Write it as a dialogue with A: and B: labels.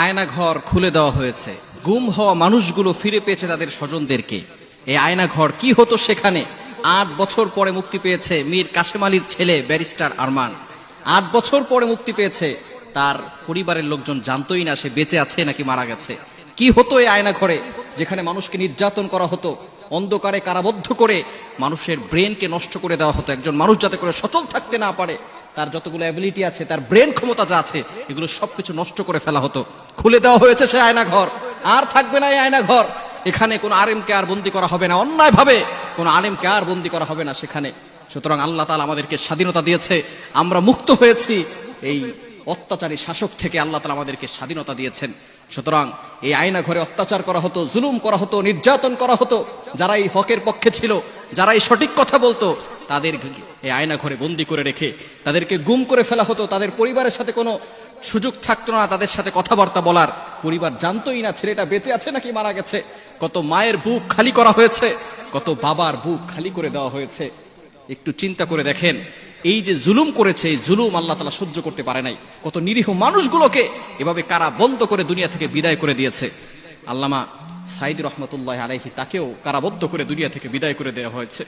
A: আয়না ঘর খুলে দেওয়া হয়েছে। গুম হওয়া মানুষগুলো ফিরে পেয়েছে তাদের স্বজনদেরকে। এই আয়না ঘর কি হতো সেখানে? আট বছর পরে মুক্তি পেয়েছে মীর কাশেম আলীর ছেলে ব্যারিস্টার আরমান। আট বছর পরে মুক্তি পেয়েছে তার পরিবারের লোকজন জানতোই না সে বেঁচে আছে নাকি মারা গেছে। কি হতো এই আয়না ঘরে যেখানে মানুষকে নির্যাতন করা হতো? অন্ধকারে কারাবদ্ধ করে মানুষের ব্রেনকে নষ্ট করে দেওয়া হতো একজন মানুষ যাতে করে সচল থাকতে না পারে। তার যতগুলো অ্যাবিলিটি আছে, তার ব্রেন ক্ষমতা যা আছে, এগুলো সবকিছু নষ্ট করে ফেলা হতো। খুলে দেওয়া হয়েছে সে আয়না ঘর। আর থাকবে না এই আয়না ঘর। এখানে কোনো আরেমকে আর বন্দি করা হবে না। অন্যায় ভাবে কোনো আলেমকে আর বন্দি করা হবে না সেখানে। সুতরাং আল্লাহ তালা আমাদেরকে স্বাধীনতা দিয়েছে। আমরা মুক্ত হয়েছি। এই অত্যাচারী শাসক থেকে আল্লাহ তালা আমাদেরকে স্বাধীনতা দিয়েছেন। সুতরাং এই আয়না ঘরে অত্যাচার করা হতো, জুলুম করা হতো, নির্যাতন করা হতো। যারা এই হকের পক্ষে ছিল, যারা এই সঠিক কথা বলতো তাদের এই আয়না ঘরে বন্দি করে রেখে তাদেরকে গুম করে ফেলা হতো। তাদের পরিবারের সাথে কোনো সুযোগ থাকতো না তাদের সাথে কথাবার্তা বলার। পরিবার জানতোই না, ছেলেটা বেঁচে আছে নাকি মারা গেছে? কত মায়ের বুক খালি করা হয়েছে, কত বাবার বুক খালি করে দেওয়া হয়েছে। একটু চিন্তা করে দেখেন, এই যে জুলুম করেছে, এই জুলুম আল্লাহ তালা সহ্য করতে পারে নাই। কত নিরীহ মানুষগুলোকে এভাবে কারা বন্ধ করে দুনিয়া থেকে বিদায় করে দিয়েছে। আল্লামা সাইদ রহমতুল্লাহ আলাইহি তাকেও কারাবদ্ধ করে দুনিয়া থেকে বিদায় করে দেওয়া হয়েছে।